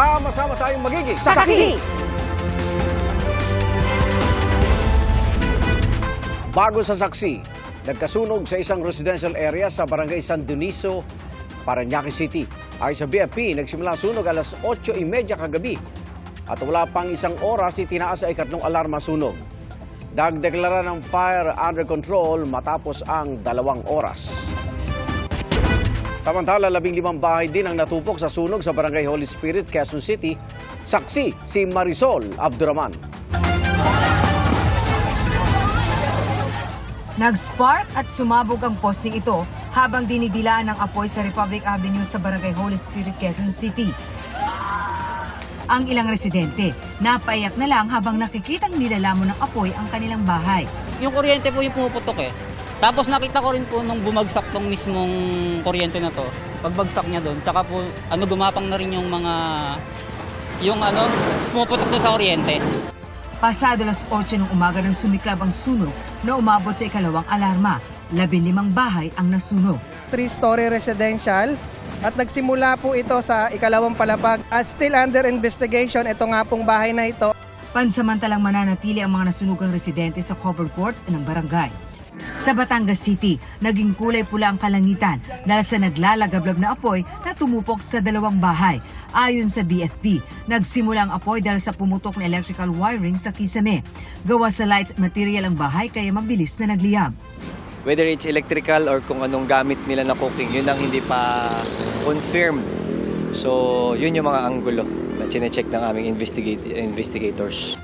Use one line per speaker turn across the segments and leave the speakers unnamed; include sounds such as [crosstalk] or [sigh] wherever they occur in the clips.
Sama-sama tayong magiging
Saksi!
Bago sa saksi, nagkasunog sa isang residential area sa barangay San Dionisio, Parañaque City. Ayon sa BFP, nagsimula sunog alas 8.30 kagabi at wala pang isang oras itinaas sa ikatlong alarma sunog. Dagdeklara ng fire under control matapos ang dalawang oras. Samantala, labing limang bahay din ang natupok sa sunog sa Barangay Holy Spirit, Quezon City. Saksi si Marisol Abduraman.
Nag-spark at sumabog ang posting ito habang dinidilaan ng apoy sa Republic Avenue sa Barangay Holy Spirit, Quezon City. Ang ilang residente, napaiyak na lang habang nakikitang nilalamon ng apoy ang kanilang bahay.
Yung kuryente po yung pumuputok eh. Tapos nakita ko rin po nung bumagsak tong mismong kuryente na to. Pagbagsak niya doon, tsaka po ano gumapang na rin yung mga yung ano pumuputok doon sa kuryente.
Pasado las 8 ng umaga nang sumiklab ang sunog na umabot sa ikalawang alarma. Labing limang bahay ang nasunog.
three-story residential at nagsimula po ito sa ikalawang palapag at still under investigation ito nga pong bahay na ito.
Pansamantalang mananatili ang mga nasunugang residente sa covered courts ng barangay. Sa Batangas City, naging kulay pula ang kalangitan dahil sa naglalagablab na apoy na tumupok sa dalawang bahay. Ayon sa BFP, nagsimula ang apoy dahil sa pumutok na electrical wiring sa kisame. Gawa sa light material ang bahay kaya mabilis na nagliyab.
whether it's electrical or kung anong gamit nila na cooking, yun ang hindi pa confirmed. So, yun yung mga anggulo na chinecheck ng aming investigate, investigators.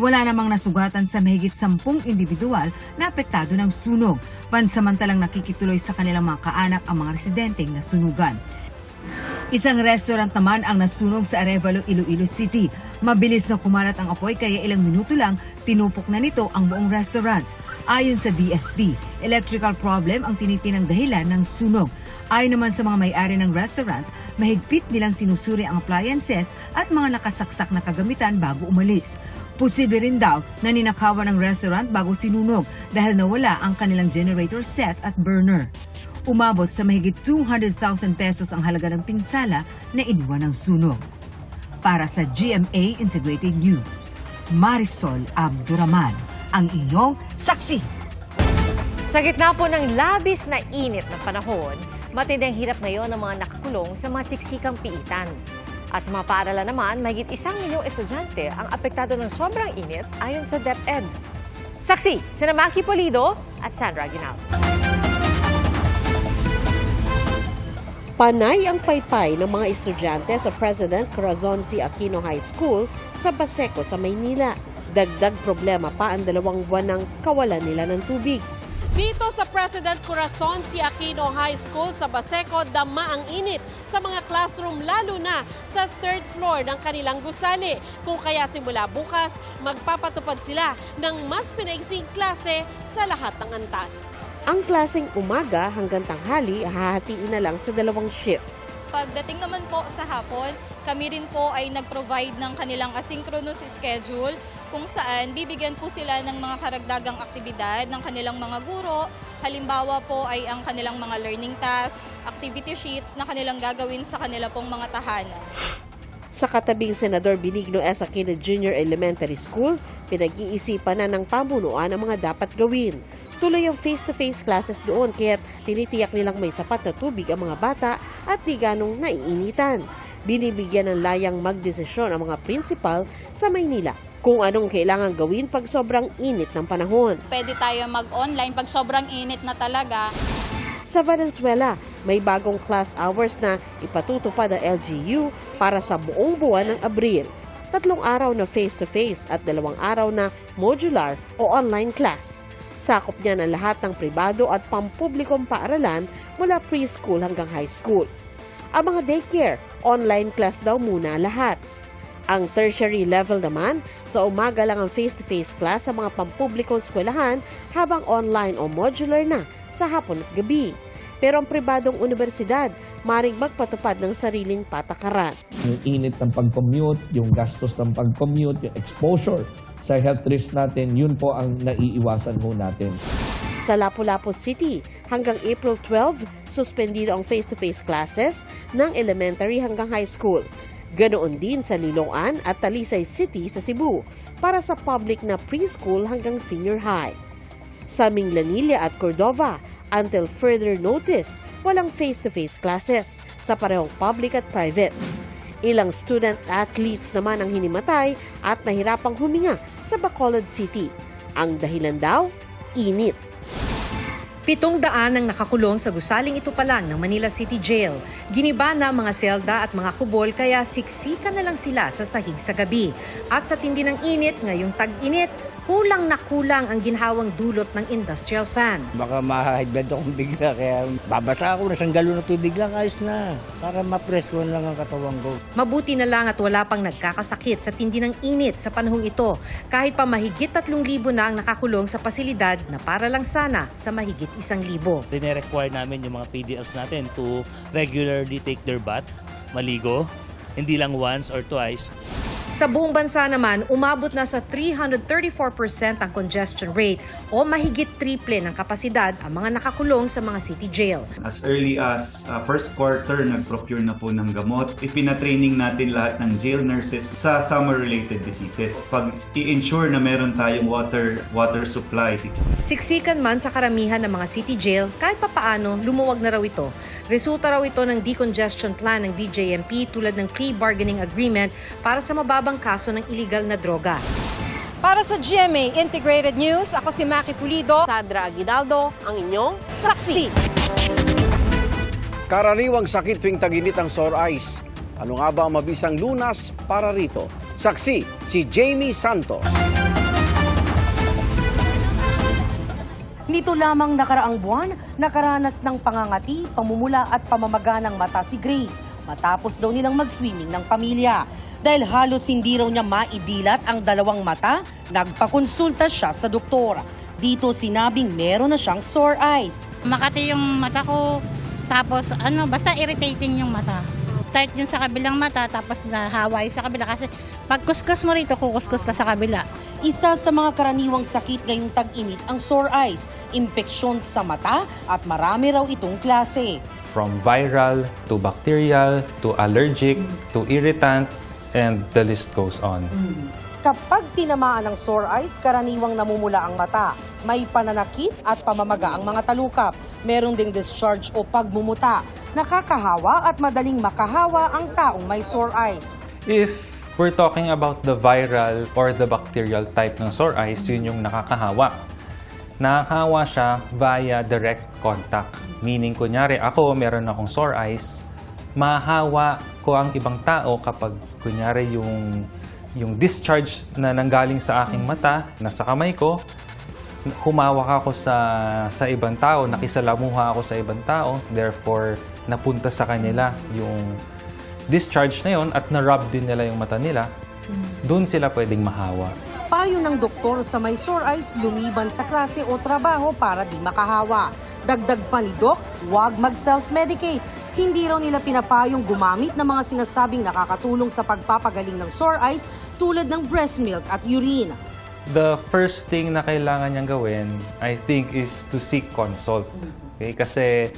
Wala namang nasugatan sa mahigit sampung individual na apektado ng sunog. Pansamantalang nakikituloy sa kanilang mga kaanak ang mga residenteng nasunugan. Isang restaurant naman ang nasunog sa Arevalo, Iloilo City. Mabilis na kumalat ang apoy kaya ilang minuto lang tinupok na nito ang buong restaurant. Ayon sa BFP, electrical problem ang tinitinang dahilan ng sunog. Ayon naman sa mga may-ari ng restaurant, mahigpit nilang sinusuri ang appliances at mga nakasaksak na kagamitan bago umalis. Posible rin daw na ninakawan ng restaurant bago sinunog dahil nawala ang kanilang generator set at burner. Umabot sa mahigit 200,000 pesos ang halaga ng pinsala na iniwan ng sunog. Para sa GMA Integrated News, Marisol Abduraman, ang inyong saksi.
Sa gitna po ng labis na init ng panahon, matinding hirap ngayon ng mga nakakulong sa mga siksikang piitan. At sa mga paaralan naman, mahigit isang milyong estudyante ang apektado ng sobrang init ayon sa DepEd. Saksi, sina Maki Polido at Sandra Ginal.
Panay ang paypay ng mga estudyante sa President Corazon C. Aquino High School sa Baseco sa Maynila. Dagdag problema pa ang dalawang buwan ng kawalan nila ng tubig.
Dito sa President Corazon C. Aquino High School sa Baseco, dama ang init sa mga classroom lalo na sa third floor ng kanilang gusali. Kung kaya simula bukas, magpapatupad sila ng mas pinaigsing klase sa lahat ng antas.
Ang klaseng umaga hanggang tanghali hahatiin na lang sa dalawang shift.
Pagdating naman po sa hapon, kami rin po ay nag-provide ng kanilang asynchronous schedule kung saan bibigyan po sila ng mga karagdagang aktibidad ng kanilang mga guro. Halimbawa po ay ang kanilang mga learning tasks, activity sheets na kanilang gagawin sa kanila pong mga tahanan.
Sa katabing Senador Benigno S. Aquino Junior Elementary School, pinag-iisipan na ng pamunuan ang mga dapat gawin. Tuloy ang face-to-face classes doon kaya't tinitiyak nilang may sapat na tubig ang mga bata at di ganong naiinitan. Binibigyan ng layang magdesisyon ang mga principal sa Maynila kung anong kailangan gawin pag sobrang init ng panahon.
Pwede tayo mag-online pag sobrang init na talaga.
Sa Valenzuela, may bagong class hours na ipatutupad ang LGU para sa buong buwan ng Abril. Tatlong araw na face-to-face at dalawang araw na modular o online class. Sakop niya ng lahat ng pribado at pampublikong paaralan mula preschool hanggang high school. Ang mga daycare, online class daw muna lahat. Ang tertiary level naman, sa umaga lang ang face-to-face class sa mga pampublikong eskwelahan habang online o modular na sa hapon at gabi. Pero ang pribadong universidad, maring magpatupad ng sariling patakaran.
yung init ng pag-commute, yung gastos ng pag-commute, yung exposure sa health risk natin, yun po ang naiiwasan ho natin.
Sa Lapu-Lapu City, hanggang April 12, suspendido ang face-to-face classes ng elementary hanggang high school. Ganoon din sa Liloan at Talisay City sa Cebu para sa public na preschool hanggang senior high. Sa Minglanilla at Cordova, until further notice, walang face-to-face classes sa parehong public at private. Ilang student athletes naman ang hinimatay at nahirapang huminga sa Bacolod City. Ang dahilan daw, init.
Pitong daan ang nakakulong sa gusaling ito pa lang ng Manila City Jail. Giniba na mga selda at mga kubol kaya siksikan na lang sila sa sahig sa gabi. At sa tindi ng init, ngayong tag-init, kulang na kulang ang ginhawang dulot ng industrial fan.
Baka ma-high akong bigla kaya babasa ako na isang galon na tubig lang ayos na para ma-presko lang ang katawan ko.
Mabuti na lang at wala pang nagkakasakit sa tindi ng init sa panahong ito. Kahit pa mahigit 3,000 na ang nakakulong sa pasilidad na para lang sana sa mahigit 1,000.
Dine-require namin yung mga PDLs natin to regularly take their bath, maligo, hindi lang once or twice.
Sa buong bansa naman, umabot na sa 334% ang congestion rate o mahigit triple ng kapasidad ang mga nakakulong sa mga city jail.
As early as uh, first quarter, nag-procure na po ng gamot. Ipinatraining natin lahat ng jail nurses sa summer-related diseases. Pag i-ensure na meron tayong water water supply.
Siksikan man sa karamihan ng mga city jail, kahit papaano, lumuwag na raw ito. Resulta raw ito ng decongestion plan ng BJMP tulad ng pre-bargaining agreement para sa mababang kaso ng illegal na droga.
Para sa GMA Integrated News, ako si Maki Pulido. Sandra Aguinaldo, ang inyong saksi.
Karaniwang sakit tuwing taginit ang sore eyes. Ano nga ba ang mabisang lunas para rito? Saksi, si Jamie Santos.
Nito lamang nakaraang buwan, nakaranas ng pangangati, pamumula at pamamaga ng mata si Grace matapos daw nilang mag-swimming ng pamilya. Dahil halos hindi raw niya maidilat ang dalawang mata, nagpakonsulta siya sa doktor. Dito sinabing meron na siyang sore eyes.
Makati yung mata ko, tapos ano, basta irritating yung mata. Start yung sa kabilang mata, tapos nahaway sa kabila kasi pag kuskus mo rito, kukuskus ka sa kabila.
Isa sa mga karaniwang sakit ngayong tag-init ang sore eyes, impeksyon sa mata at marami raw itong klase.
From viral to bacterial to allergic to irritant and the list goes on.
Kapag tinamaan ng sore eyes, karaniwang namumula ang mata. May pananakit at pamamaga ang mga talukap. Meron ding discharge o pagmumuta. Nakakahawa at madaling makahawa ang taong may sore eyes.
If we're talking about the viral or the bacterial type ng sore eyes, yun yung nakakahawa. Nakakahawa siya via direct contact. Meaning, kunyari, ako, meron akong sore eyes, mahawa ko ang ibang tao kapag, kunyari, yung, yung discharge na nanggaling sa aking mata, nasa kamay ko, humawak ako sa, sa ibang tao, nakisalamuha ako sa ibang tao, therefore, napunta sa kanila yung discharge na yon at na-rub din nila yung mata nila, doon sila pwedeng mahawa.
Payo ng doktor sa may sore eyes, lumiban sa klase o trabaho para di makahawa. Dagdag pa ni Doc, huwag mag-self-medicate. Hindi raw nila pinapayong gumamit ng mga sinasabing nakakatulong sa pagpapagaling ng sore eyes tulad ng breast milk at urine.
The first thing na kailangan niyang gawin, I think, is to seek consult. Okay? Kasi,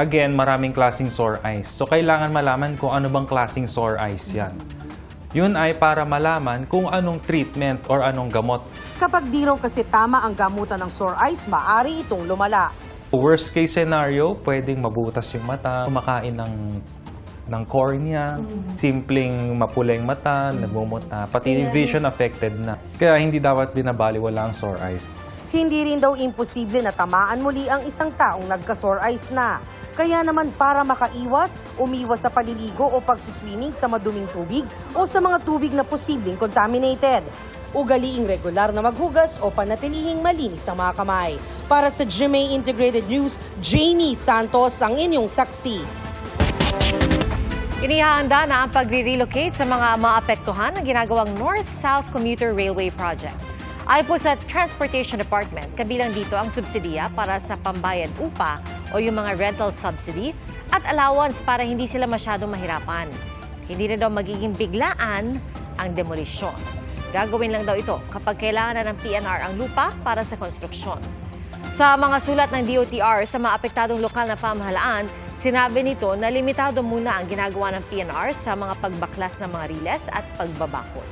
again, maraming klaseng sore eyes. So, kailangan malaman kung ano bang klaseng sore eyes yan. Yun ay para malaman kung anong treatment or anong gamot.
Kapag di raw kasi tama ang gamutan ng sore eyes, maari itong lumala.
Worst case scenario, pwedeng mabutas yung mata, kumakain ng ng cornea, simpleng mapula yung mata, nagmumuta, pati yung vision affected na. Kaya hindi dapat binabaliwala ang sore eyes.
Hindi rin daw imposible na tamaan muli ang isang taong nagka-sore eyes na. Kaya naman para makaiwas, umiwas sa paliligo o pagsuswimming sa maduming tubig o sa mga tubig na posibleng contaminated. Ugaliing regular na maghugas o panatilihing malinis ang mga kamay. Para sa GMA Integrated News, Jamie Santos ang inyong saksi.
Inihahanda na ang pagre-relocate sa mga maapektuhan ng ginagawang North-South Commuter Railway Project. Ayon po sa Transportation Department, kabilang dito ang subsidiya para sa pambayad upa o yung mga rental subsidy at allowance para hindi sila masyadong mahirapan. Hindi na daw magiging biglaan ang demolisyon. Gagawin lang daw ito kapag kailangan na ng PNR ang lupa para sa konstruksyon. Sa mga sulat ng DOTR sa mga apektadong lokal na pamahalaan, Sinabi nito na limitado muna ang ginagawa ng PNR sa mga pagbaklas ng mga riles at pagbabakod.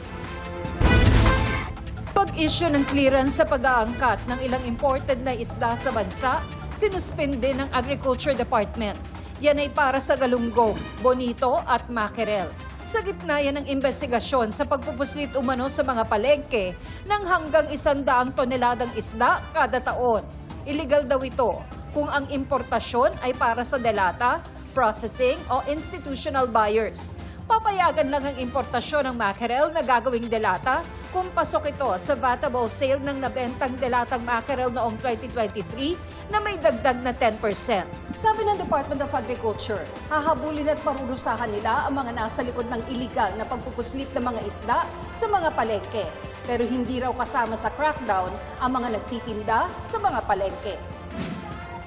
Pag-issue ng clearance sa pag-aangkat ng ilang imported na isda sa bansa, sinuspende ng Agriculture Department. Yan ay para sa galunggong, bonito at mackerel. Sa gitna yan ng investigasyon sa pagpupuslit umano sa mga palengke ng hanggang isandaang toneladang isda kada taon. Illegal daw ito kung ang importasyon ay para sa delata, processing o institutional buyers. Papayagan lang ang importasyon ng mackerel na gagawing delata kung pasok ito sa vatable sale ng nabentang delatang mackerel noong 2023 na may dagdag na 10%. Sabi ng Department of Agriculture, hahabulin at parurusahan nila ang mga nasa likod ng iligal na pagpupuslit ng mga isda sa mga palengke. Pero hindi raw kasama sa crackdown ang mga nagtitinda sa mga palengke.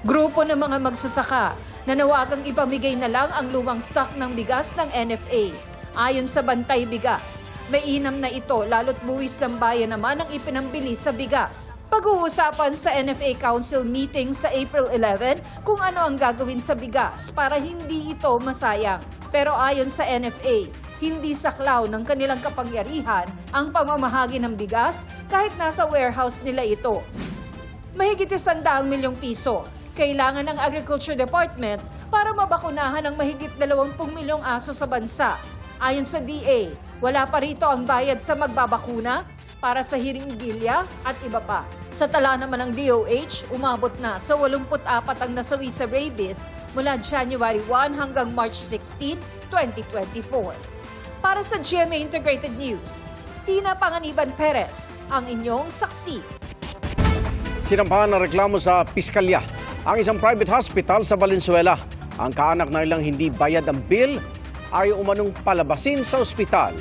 Grupo ng mga magsasaka na nawagang ipamigay na lang ang lumang stock ng bigas ng NFA. Ayon sa Bantay Bigas, may inam na ito lalo't buwis ng bayan naman ang ipinambili sa bigas. Pag-uusapan sa NFA Council meeting sa April 11 kung ano ang gagawin sa bigas para hindi ito masayang. Pero ayon sa NFA, hindi saklaw ng kanilang kapangyarihan ang pamamahagi ng bigas kahit nasa warehouse nila ito mahigit isandaang milyong piso. Kailangan ng Agriculture Department para mabakunahan ang mahigit 20 milyong aso sa bansa. Ayon sa DA, wala pa rito ang bayad sa magbabakuna para sa hiringgilya at iba pa. Sa tala naman ng DOH, umabot na sa 84 ang nasawi sa rabies mula January 1 hanggang March 16, 2024. Para sa GMA Integrated News, Tina Panganiban Perez, ang inyong saksi.
Sinampahan ng reklamo sa piskalya ang isang private hospital sa Valenzuela. Ang kaanak na ilang hindi bayad ang bill ay umanong palabasin sa ospital.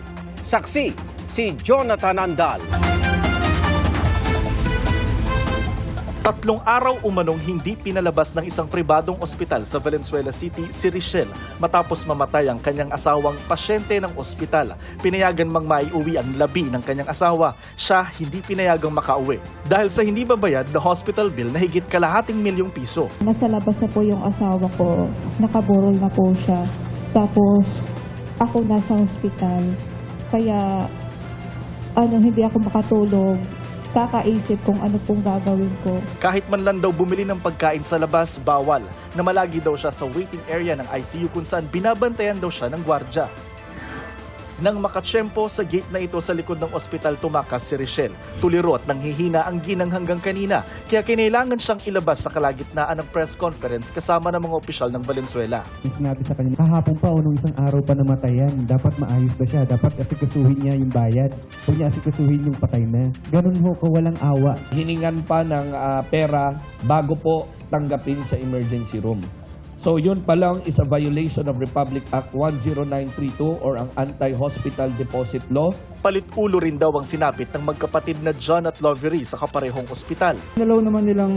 Saksi si Jonathan Andal.
Tatlong araw umanong hindi pinalabas ng isang pribadong ospital sa Valenzuela City si Richelle matapos mamatay ang kanyang asawang pasyente ng ospital. Pinayagan mang maiuwi ang labi ng kanyang asawa. Siya hindi pinayagang makauwi dahil sa hindi babayad na hospital bill na higit kalahating milyong piso.
Nasa labas na po yung asawa ko, nakaburol na po siya. Tapos ako nasa hospital, kaya ano, hindi ako makatulog. Kakaisip kung ano pong gagawin ko.
Kahit man lang daw bumili ng pagkain sa labas, bawal. Na malagi daw siya sa waiting area ng ICU kung saan binabantayan daw siya ng gwardya. Nang makatsyempo sa gate na ito sa likod ng ospital tumakas si Richelle. Tulirot nang hihina ang ginang hanggang kanina kaya kinailangan siyang ilabas sa kalagitnaan ng press conference kasama ng mga opisyal ng Valenzuela.
Sinabi sa kanya, kahapon pa o nung isang araw pa namatayan, dapat maayos na siya, dapat asikasuhin niya yung bayad, huwag niya asikasuhin yung patay na. Ganun ho, kawalang awa.
Hiningan pa ng ah, pera bago po tanggapin sa emergency room. So yun pa lang is a violation of Republic Act 10932 or ang Anti-Hospital Deposit Law.
Palit ulo rin daw ang sinapit ng magkapatid na John at Lovery sa kaparehong ospital.
Nalaw naman nilang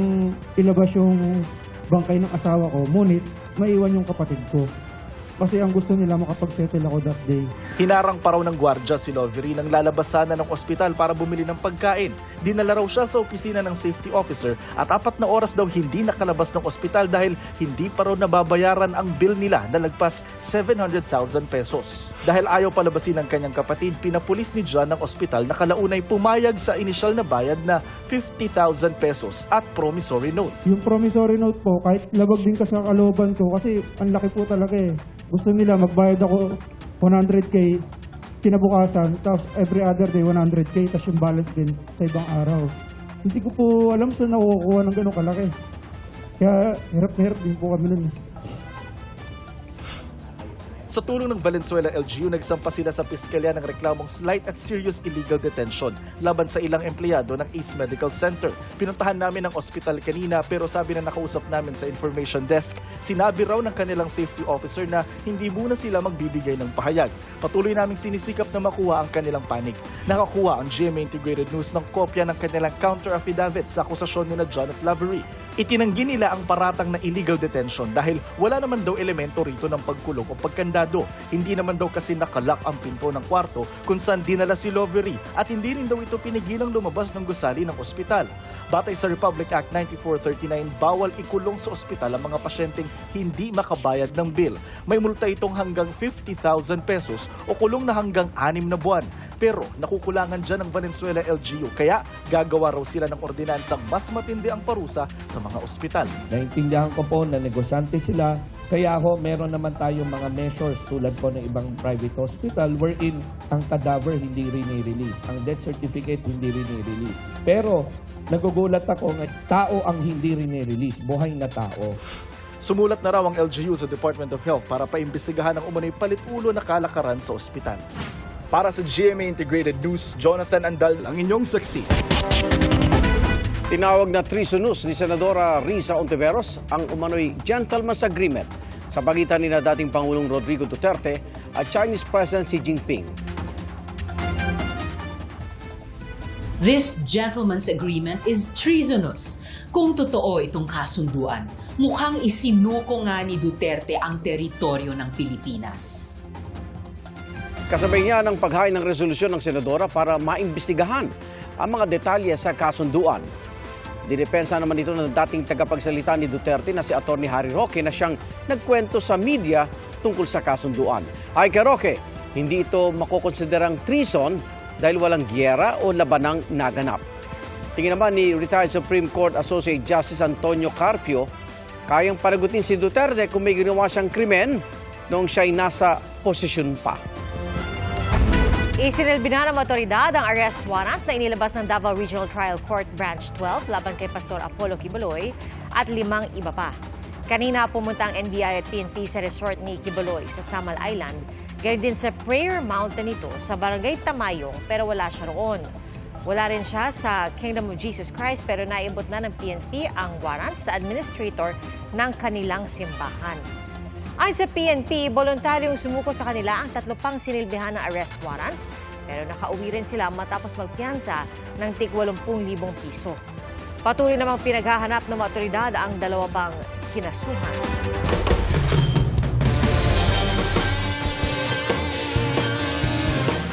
ilabas yung bangkay ng asawa ko, ngunit maiwan yung kapatid ko. Kasi ang gusto nila makapag-settle ako that day.
Hinarang pa raw ng gwardya si Lovery nang lalabas sana ng ospital para bumili ng pagkain. Dinala raw siya sa opisina ng safety officer at apat na oras daw hindi nakalabas ng ospital dahil hindi pa raw nababayaran ang bill nila na lagpas 700,000 pesos. Dahil ayaw palabasin ng kanyang kapatid, pinapulis ni John ng ospital na kalaunay pumayag sa inisyal na bayad na 50,000 pesos at promissory note.
Yung promissory note po, kahit labag din ka sa kalooban ko, kasi ang laki po talaga eh. Gusto nila magbayad ako 100k kinabukasan, tapos every other day 100k, tapos yung balance din sa ibang araw. Hindi ko po alam saan nakukuha ng ganun kalaki. Kaya hirap na hirap din po kami nun.
Sa tulong ng Valenzuela LGU, nagsampa sila sa piskalya ng reklamong slight at serious illegal detention laban sa ilang empleyado ng East Medical Center. Pinuntahan namin ang ospital kanina pero sabi na nakausap namin sa information desk, sinabi raw ng kanilang safety officer na hindi muna sila magbibigay ng pahayag. Patuloy naming sinisikap na makuha ang kanilang panig. Nakakuha ang GMA Integrated News ng kopya ng kanilang counter affidavit sa akusasyon ni na John at Lavery. Itinanggi nila ang paratang na illegal detention dahil wala naman daw elemento rito ng pagkulong o pagkanda empleyado. Hindi naman daw kasi nakalak ang pinto ng kwarto kung saan dinala si Lovery at hindi rin daw ito pinigilang lumabas ng gusali ng ospital. Batay sa Republic Act 9439, bawal ikulong sa ospital ang mga pasyenteng hindi makabayad ng bill. May multa itong hanggang 50,000 pesos o kulong na hanggang 6 na buwan. Pero nakukulangan dyan ng Valenzuela LGU kaya gagawa raw sila ng ordinansang mas matindi ang parusa sa mga ospital.
Naintindihan ko po na negosyante sila, kaya ho meron naman tayong mga measures tulad po ng ibang private hospital wherein ang cadaver hindi rini-release, ang death certificate hindi rini-release. Pero nagugulat ako nga tao ang hindi rini-release, buhay na tao.
Sumulat na raw ang LGU sa Department of Health para paimbestigahan ang umano'y palit-ulo na kalakaran sa ospital. Para sa GMA Integrated News, Jonathan Andal ang inyong saksi.
Tinawag na treasonous ni Senadora Risa Ontiveros ang umano'y gentleman's agreement sa pagitan ni na dating Pangulong Rodrigo Duterte at Chinese President Xi Jinping.
This gentleman's agreement is treasonous. Kung totoo itong kasunduan, mukhang isinuko nga ni Duterte ang teritoryo ng Pilipinas.
Kasabay niya ng paghain ng resolusyon ng Senadora para maimbestigahan ang mga detalye sa kasunduan. Dinepensa naman ito ng dating tagapagsalita ni Duterte na si Atty. Harry Roque na siyang nagkwento sa media tungkol sa kasunduan. Ay kay Roque, hindi ito makukonsiderang treason dahil walang giyera o labanang naganap. Tingin naman ni retired Supreme Court Associate Justice Antonio Carpio, kayang panagutin si Duterte kung may ginawa siyang krimen noong siya'y nasa posisyon pa.
Isinilbi na ng otoridad ang arrest warrant na inilabas ng Davao Regional Trial Court Branch 12 laban kay Pastor Apollo Kibaloy at limang iba pa. Kanina pumunta ang NBI at PNP sa resort ni Kibaloy sa Samal Island, gaya din sa Prayer Mountain ito sa Barangay Tamayong pero wala siya roon. Wala rin siya sa Kingdom of Jesus Christ pero naibot na ng PNP ang warrant sa administrator ng kanilang simbahan. Ayon sa PNP, voluntaryong sumuko sa kanila ang tatlo pang sinilbihan ng arrest warrant pero nakauwi rin sila matapos magpiyansa ng tig 80,000 piso. Patuloy namang pinaghahanap ng mga otoridad ang dalawa pang kinasuhan.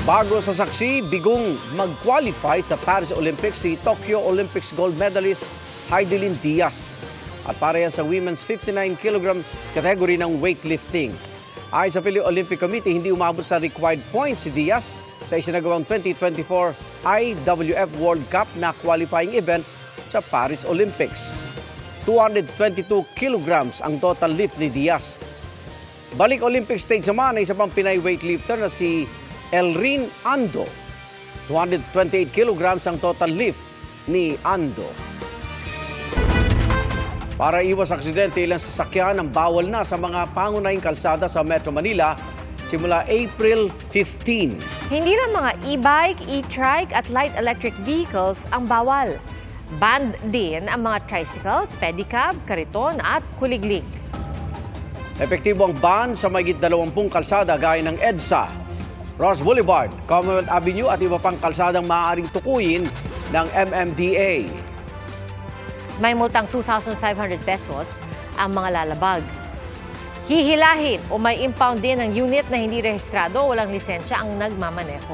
Bago sa saksi, bigong mag-qualify sa Paris Olympics si Tokyo Olympics gold medalist Heidelin Diaz. At para yan sa women's 59 kg category ng weightlifting. Ayon sa Philippine Olympic Committee, hindi umabot sa required points si Diaz sa isinagawang 2024 IWF World Cup na qualifying event sa Paris Olympics. 222 kilograms ang total lift ni Diaz. Balik Olympic stage naman ay isa pang Pinay weightlifter na si Elrin Ando. 228 kilograms ang total lift ni Ando. Para iwas aksidente, ilang sasakyan ang bawal na sa mga pangunahing kalsada sa Metro Manila simula April 15.
Hindi lang mga e-bike, e-trike at light electric vehicles ang bawal. Banned din ang mga tricycle, pedicab, kariton at kuliglig.
Epektibo ang ban sa mayigit 20 kalsada gaya ng EDSA, Ross Boulevard, Commonwealth Avenue at iba pang kalsadang maaaring tukuyin ng MMDA.
May multang 2,500 pesos ang mga lalabag. Hihilahin o may impound din ng unit na hindi rehistrado o walang lisensya ang nagmamaneho.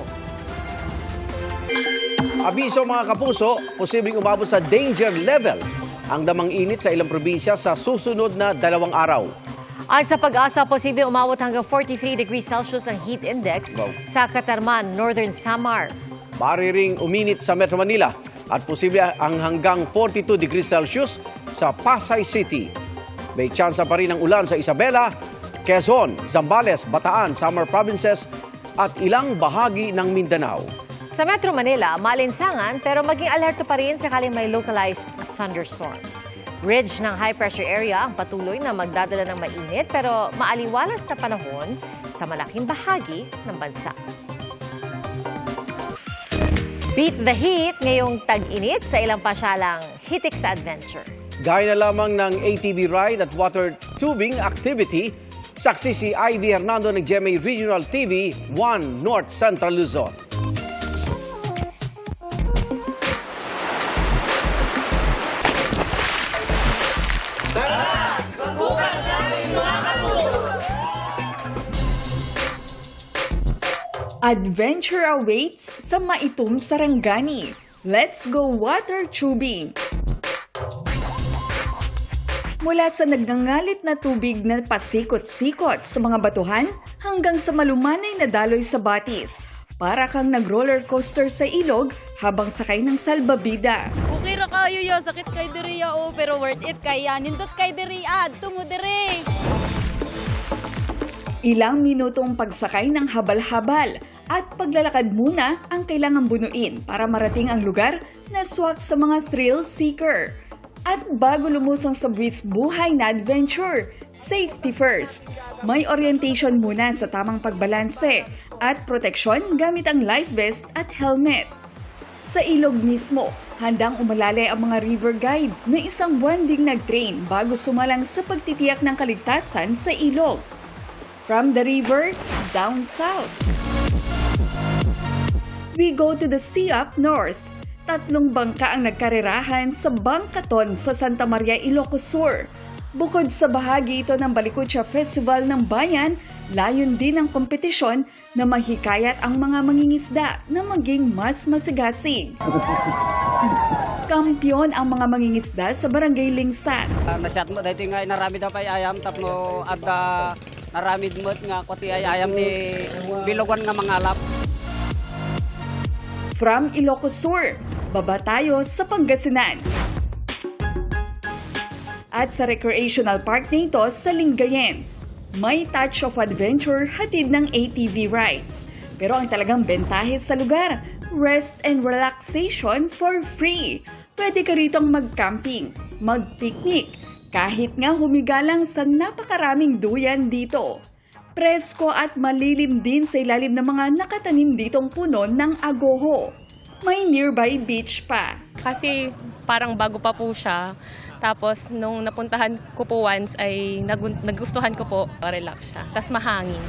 Abiso mga kapuso, posibleng umabot sa danger level ang damang init sa ilang probinsya sa susunod na dalawang araw.
Ay sa pag-asa, posible umabot hanggang 43 degrees Celsius ang heat index sa Katarman, Northern Samar.
Mariring uminit sa Metro Manila at posible ang hanggang 42 degrees Celsius sa Pasay City. May tsansa pa rin ng ulan sa Isabela, Quezon, Zambales, Bataan, Samar Provinces at ilang bahagi ng Mindanao.
Sa Metro Manila, malinsangan pero maging alerto pa rin sakaling may localized thunderstorms. Ridge ng high pressure area ang patuloy na magdadala ng mainit pero maaliwalas na panahon sa malaking bahagi ng bansa. Beat the heat ngayong tag-init sa ilang pasyalang hitik sa adventure.
Gaya na lamang ng ATV ride at water tubing activity, saksi si Ivy Hernando ng GMA Regional TV 1 North Central Luzon.
Adventure awaits sa Maitum Sarangani. Let's go water tubing! Mula sa nagngangalit na tubig na pasikot-sikot sa mga batuhan hanggang sa malumanay na daloy sa batis. Para kang nag-roller coaster sa ilog habang sakay ng salbabida.
Okay ra kayo ya, sakit kay diri ya o, pero worth it kay ya. Nindot kay diri ad, tumo diri.
Ilang minutong pagsakay ng habal-habal at paglalakad muna ang kailangan bunuin para marating ang lugar na swak sa mga thrill seeker. At bago lumusong sa buwis buhay na adventure, safety first. May orientation muna sa tamang pagbalanse at proteksyon gamit ang life vest at helmet. Sa ilog mismo, handang umalala ang mga river guide na isang buwan ding nag-train bago sumalang sa pagtitiyak ng kaligtasan sa ilog. From the river, down south. We go to the sea up north. Tatlong bangka ang nagkarerahan sa Bangkaton sa Santa Maria, Ilocos Sur. Bukod sa bahagi ito ng Balikucha Festival ng Bayan, layon din ang kompetisyon na mahikayat ang mga mangingisda na maging mas masigasig. Kampiyon ang mga mangingisda sa Barangay Lingsat.
nasyat mo dahil nga narami daw pay ayam tapno adda naramid mo nga kuti ay ayam ni bilogan nga mangalap.
From Ilocos Sur, baba tayo sa Pangasinan. At sa recreational park na sa Lingayen, may touch of adventure hatid ng ATV rides. Pero ang talagang bentahe sa lugar, rest and relaxation for free. Pwede ka ritong mag-camping, mag-picnic, kahit nga humiga lang sa napakaraming duyan dito. Presko at malilim din sa ilalim ng mga nakatanim ditong puno ng agoho. May nearby beach pa.
Kasi parang bago pa po siya. Tapos nung napuntahan ko po once ay nagustuhan ko po, relax siya. Tapos mahangin.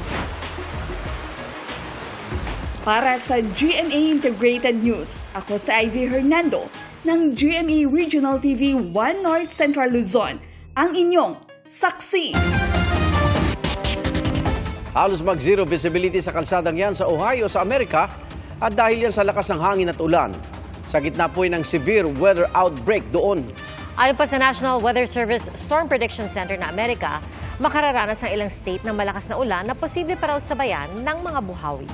Para sa GMA Integrated News, ako si Ivy Hernando ng GMA Regional TV 1 North Central Luzon, ang inyong saksi.
Halos mag-zero visibility sa kalsadang yan sa Ohio sa Amerika at dahil yan sa lakas ng hangin at ulan. Sa gitna po ng severe weather outbreak doon.
Ayon pa sa National Weather Service Storm Prediction Center na Amerika, makararanas ng ilang state ng malakas na ulan na posible pa raw sabayan ng mga buhawi.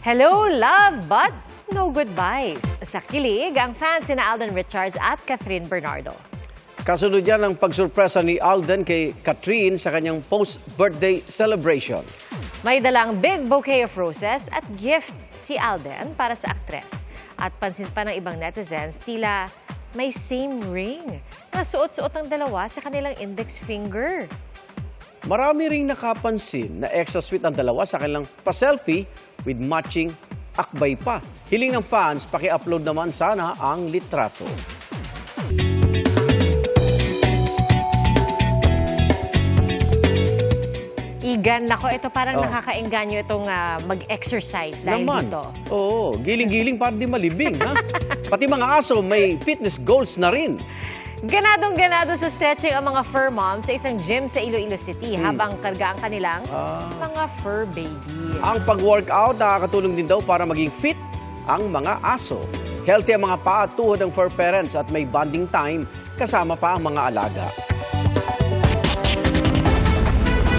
Hello, love, but no goodbyes. Sa kilig, ang fans sina Alden Richards at Catherine Bernardo.
Kasunod yan ang pagsurpresa ni Alden kay Catherine sa kanyang post-birthday celebration.
May dalang big bouquet of roses at gift si Alden para sa aktres. At pansin pa ng ibang netizens, tila may same ring na suot-suot ng dalawa sa kanilang index finger.
Marami ring nakapansin na extra sweet ang dalawa sa kanilang pa-selfie with matching akbay pa. Hiling ng fans, paki-upload naman sana ang litrato.
Igan, nako, ito parang
Oh.
nakakaengganyo itong ah, mag-exercise dahil
Naman.
dito.
Oo, giling-giling para di malibing. ha? [laughs] Pati mga aso may fitness goals na rin.
Ganadong ganado sa stretching ang mga fur moms sa isang gym sa Iloilo City
Hmm.
habang karga ang kanilang
Ah.
mga fur baby.
Ang pag-workout nakakatulong din daw para maging fit ang mga aso. Healthy ang mga paa at tuhod ng fur parents at may bonding time kasama pa ang mga alaga.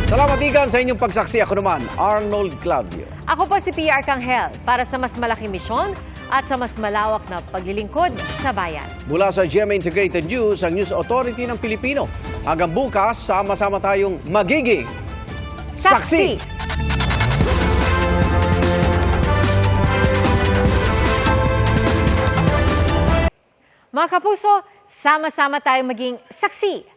Salamat ikan sa inyong pagsaksi. Ako naman, Arnold Claudio.
Ako po si Pia Arcangel para sa mas malaking misyon at sa mas malawak na paglilingkod sa bayan.
Mula sa GMA Integrated News, ang News Authority ng Pilipino. Hanggang bukas, sama-sama tayong magiging
Saksi! Mga kapuso, sama-sama tayong maging saksi.